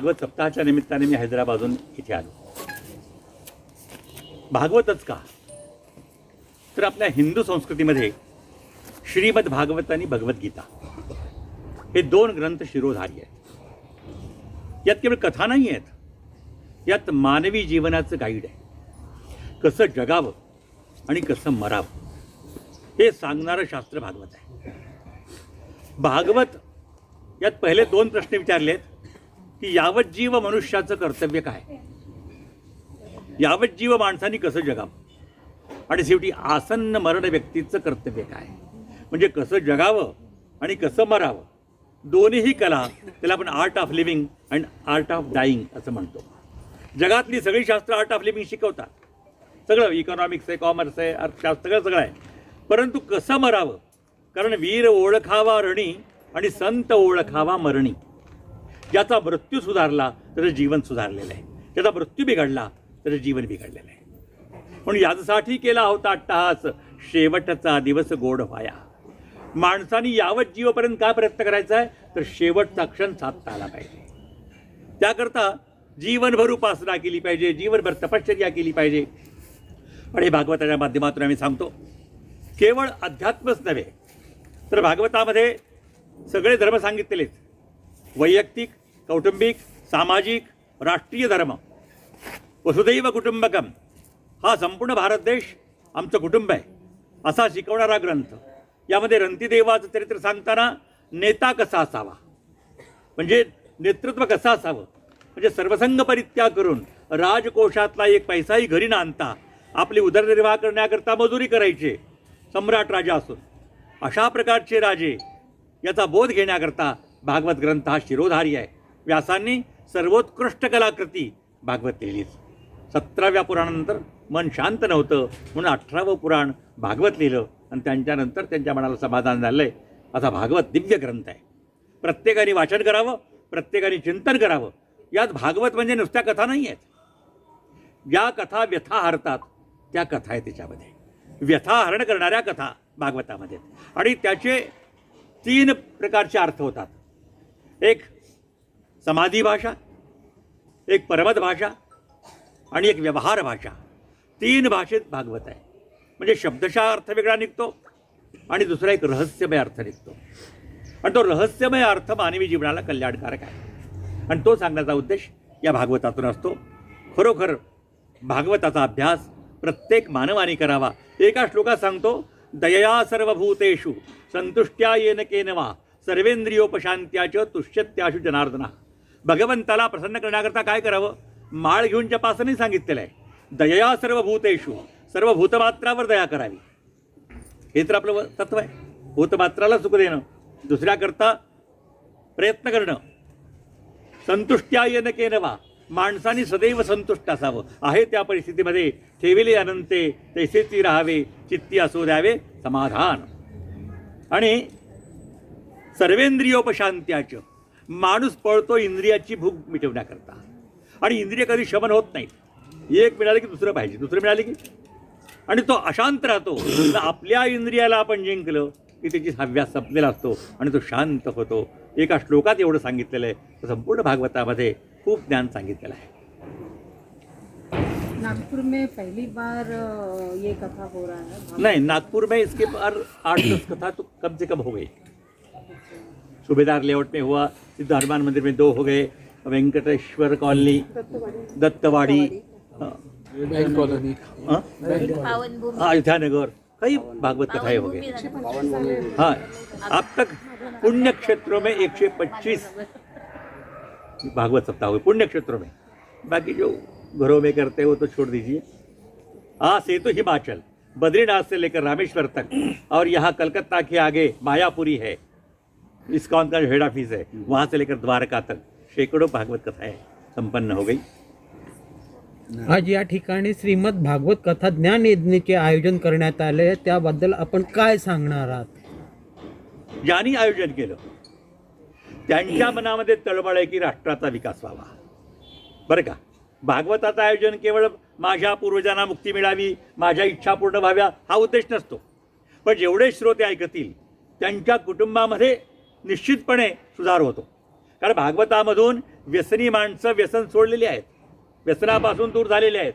भागवत सप्ताहाच्या निमित्ताने मी हैदराबादहून इथे आलो. भागवतच का? तर आपल्या हिंदू संस्कृतीमध्ये श्रीमद भागवत आणि भगवद्गीता हे दोन ग्रंथ शिरोधारी आहेत. यात केवळ कथा नाही आहेत यात मानवी जीवनाचं गाईड आहे. कसं जगावं आणि कसं मरावं हे सांगणारं शास्त्र भागवत आहे. भागवत यात पहिले दोन प्रश्न विचारलेत. की यावत जीव मनुष्याचं कर्तव्य काय? यावत जीव माणसाने कसं जगावं? आणि शेवटी आसन्न मरण व्यक्तीचं कर्तव्य काय? म्हणजे कसं जगावं आणि कसं मरावं? दोन्हीही कला त्याला आपण art of living and art of dying असं म्हणतो. जगातली सगळी शास्त्र आर्ट ऑफ लिव्हिंग शिकवतात. सगळं इकॉनॉमिक्स आहे कॉमर्स आहे अर्थशास्त्र सगळं सगळं आहे. परंतु कसं मरावं? कारण वीर ओळखावा रणी आणि संत ओळखावा मरणी. ज्याचा मृत्यू सुधारला त्याचं जीवन सुधारलेलं आहे. ज्याचा मृत्यू बिघडला त्याचं जीवन बिघडलेलं आहे. म्हणून याचसाठी केला होता अट्टहास. शेवटचा दिवस गोड व्हाया. माणसाने यावत जीवपर्यंत काय प्रयत्न करायचा आहे? तर शेवटचा क्षण साधता आला पाहिजे. त्याकरता जीवनभर उपासना केली पाहिजे जीवनभर तपश्चर्या केली पाहिजे. आणि हे भागवताच्या माध्यमातून आम्ही सांगतो केवळ अध्यात्मच नव्हे तर भागवतामध्ये सगळे धर्म सांगितलेलेच वैयक्तिक कौटुंबिक सामाजिक राष्ट्रीय धर्म. वसुदैव कुटुंबकम. हा संपूर्ण भारत देश आमचं कुटुंब आहे. असा शिकवणारा ग्रंथ. यामध्ये रणतीदेवाचं चरित्र सांगताना नेता कसा असावा? म्हणजे नेतृत्व कसं असावं? म्हणजे सर्वसंग परित्याग करून राजकोषातला एक पैसाही घरी न आणता आपली उदरनिर्वाह करण्याकरता मजुरी करायचे सम्राट राजा असून. अशा प्रकारचे राजे याचा बोध घेण्याकरता भागवत ग्रंथ हा शिरोधारी आहे. व्यासांनी सर्वोत्कृष्ट कलाकृती भागवत लिहिलीच. सतराव्या पुराणानंतर मन शांत नव्हतं म्हणून अठरावं पुराण भागवत लिहिलं आणि त्यांच्यानंतर त्यांच्या मनाला समाधान झालं आहे असा भागवत दिव्य ग्रंथ आहे. प्रत्येकाने वाचन करावं प्रत्येकाने चिंतन करावं. यात भागवत म्हणजे नुसत्या कथा नाही आहेत ज्या कथा व्यथा हरतात त्या कथा आहे त्याच्यामध्ये. व्यथा हरण करणाऱ्या कथा भागवतामध्ये आहेत. आणि त्याचे तीन प्रकारचे अर्थ होतात. एक समाधी भाषा एक पर्वत भाषा आणि एक व्यवहार भाषा. तीन भाषेत भागवत आहे. म्हणजे शब्दशः अर्थ वेगळा निघतो आणि दुसरा एक रहस्यमय अर्थ निघतो. आणि तो रहस्यमय अर्थ मानवी जीवनाला कल्याणकारक आहे. आणि तो सांगण्याचा उद्देश या भागवतातून असतो. खरोखर भागवताचा अभ्यास प्रत्येक मानवाने करावा. एका श्लोकात सांगतो दयया सर्वभूतेषु संतुष्ट्या येन केनवा सर्वेंद्रियोपशांत्याच तुष्यत्याशु जनार्दना. भगवंताला प्रसन्न करण्याकरता काय करावं? माळ घेऊन जपासनही सांगितलेलं आहे. दया सर्व भूतेषु सर्व भूतमात्रावर दया करावी. हे तर आपलं तत्व आहे. भूतमात्राला सुख देणं. दुसऱ्याकरता प्रयत्न करणं. संतुष्ट्या येन वा. माणसाने सदैव संतुष्ट असावं. आहे त्या परिस्थितीमध्ये ठेविले अनंते तैसेची राहावे चित्ती असू द्यावे समाधान. आणि सर्वेंद्रियोपशांत्याचं. माणूस पळतो इंद्रियाची भूक मिटवण्याकरता. आणि इंद्रिय कधी शमन होत नाहीत. एक मिळालं की दुसरं पाहिजे. दुसरं मिळालं की? आणि तो अशांत राहतो. तर आपल्या इंद्रियाला आपण जिंकलं की त्याची हव्यास संपलेला असतो आणि तो शांत होतो. एका श्लोकात एवढं सांगितलेलं आहे. संपूर्ण भागवतामध्ये खूप ज्ञान सांगितलेलं आहे. नागपुर में पहली बार ये कथा हो रहा है. नहीं नागपुर में इसके पर आठ दस कथा तो कम से कम हो गई. सूबेदार लेआउट में हुआ सिद्ध हनुमान मंदिर में दो हो गए वेंकटेश्वर कॉलोनी दत्तवाड़ी हाँ, हाँ, हाँ, अयोध्या नगर कई भागवत कथाएँ हो गई। हाँ अब तक पुण्य क्षेत्रों में 125 भागवत सप्ताह हुए पुण्य क्षेत्रों में। बाकी जो घरों में करते हो तो छोड़ दीजिए। हाँ सेतु हिमाचल बद्रीनाथ से लेकर रामेश्वर तक और यहाँ कलकत्ता के आगे मायापुरी है। इस्कॉन का जो हेड ऑफिस है वहाँ से लेकर द्वारका तक। सैकड़ों भागवत कथाएं संपन्न हो गई। आज या ठिकाणी श्रीमद भागवत कथा ज्ञान यज्ञचे आयोजन करण्यात आले. त्याबद्दल आपण काय सांगणार आहात? ज्यांनी आयोजन केलं. त्यांच्या मनामध्ये तळमळ आहे की राष्ट्राचा विकास व्हावा. बरं का? भागवताचं आयोजन केवळ माझ्या पूर्वजांना मुक्ती मिळावी माझ्या इच्छा पूर्ण व्हाव्या हा उद्देश नसतो. पण जेवढे श्रोते ऐकतील त्यांच्या कुटुंबामध्ये निश्चितपणे सुधार होतो. कारण भागवतामधून व्यसनी माणसं व्यसन सोडलेली आहेत. व्यसनापासून दूर झालेली आहेत.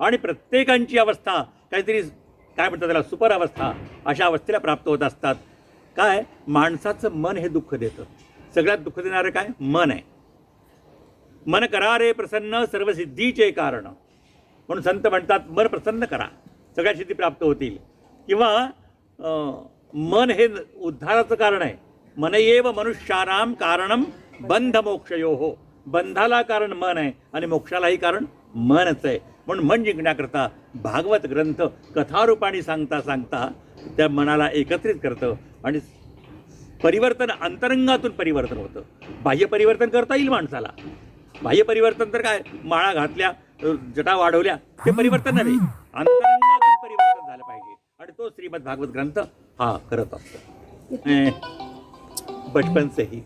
आणि प्रत्येकांची अवस्था काहीतरी काय म्हणतात त्याला सुपर अवस्था अशा अवस्थेला प्राप्त होत असतात. काय? माणसाचं मन हे दुःख देतं. सगळ्यात दुःख देणारं काय? मन आहे. मन करा रे प्रसन्न सर्वसिद्धीचे कारण. म्हणून संत म्हणतात मन प्रसन्न करा. सगळ्या सिद्धी प्राप्त होतील. किंवा मन हे उद्धाराचं कारण आहे. मन येव मनुष्यानाम कारणम बंध मोक्षयो हो बंधाला कारण मन आहे आणि मोक्षालाही कारण मनच आहे. म्हणून मन जिंकण्याकरता भागवत ग्रंथ कथारूपाने सांगता सांगता त्या मनाला एकत्रित करतं आणि परिवर्तन अंतरंगातून परिवर्तन होतं. बाह्य परिवर्तन करता येईल माणसाला. बाह्य परिवर्तन तर काय? माळा घातल्या जटा वाढवल्या ते परिवर्तन नव्हे. अंतरंगातून परिवर्तन झालं पाहिजे. आणि तो श्रीमद भागवत ग्रंथ हा करत असतो बचपन से ही।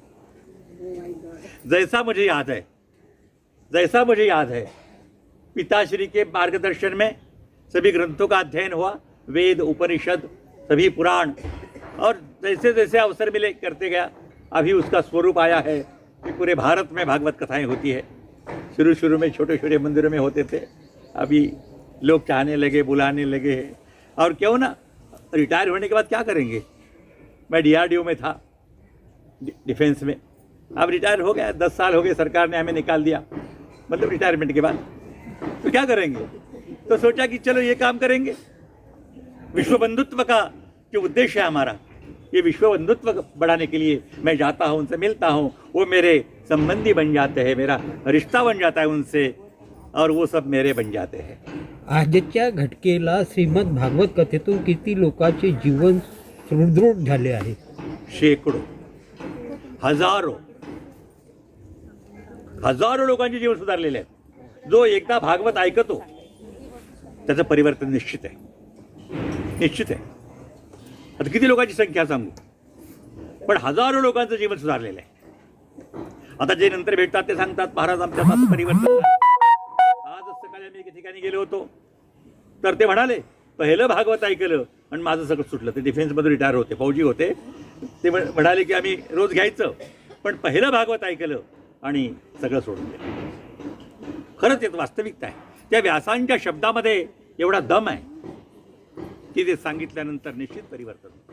जैसा मुझे याद है, जैसा मुझे याद है, पिताश्री के मार्गदर्शन में सभी ग्रंथों का अध्ययन हुआ, वेद, उपनिषद, सभी पुराण, और जैसे जैसे अवसर मिले करते गया, अभी उसका स्वरूप आया है कि पूरे भारत में भागवत कथाएँ होती है। शुरू शुरू में छोटे छोटे मंदिरों में होते थे, अभी लोग चाहने लगे, बुलाने लगे और क्यों ना, रिटायर होने के बाद क्या करेंगे? मैं डीआरडीओ में था। डिफेंस में। अब रिटायर हो गया दस साल हो गए सरकार ने हमें निकाल दिया मतलब रिटायरमेंट के बाद। तो क्या करेंगे? तो सोचा कि चलो ये काम करेंगे। विश्व बंधुत्व का जो उद्देश्य है हमारा ये विश्व बंधुत्व बढ़ाने के लिए मैं जाता हूँ उनसे मिलता हूँ वो मेरे संबंधी बन जाते हैं मेरा रिश्ता बन जाता है उनसे और वो सब मेरे बन जाते हैं। आजच्या घटकेला श्रीमद भागवत कथेतून किती लोकांचे जीवन सुदृढ झाले आहे? शेकडो। हजारो हजारो लोकांचे जीवन सुधारलेले आहे जो एकदा भागवत ऐकतो त्याचं परिवर्तन निश्चित आहे. निश्चित आहे. आता किती लोकांची संख्या सांगू? पण हजारो लोकांचं जीवन सुधारलेलं आहे. आता जे नंतर भेटतात ते सांगतात महाराज आमच्या परिवर्तन आज सकाळी आम्ही एका ठिकाणी गेलो होतो. तर ते म्हणाले पहिलं भागवत ऐकलं आणि माझं सगळं सुटलं. ते डिफेन्समधून रिटायर होते फौजी होते. ते म्हणाले की आम्ही रोज घ्यायचं पण पहिलं भागवत ऐकलं आणि सगळं सोडून दिलं. खरंच येत वास्तविकता आहे. त्या व्यासांच्या शब्दामध्ये एवढा दम आहे की ते सांगितल्यानंतर निश्चित परिवर्तन होतं.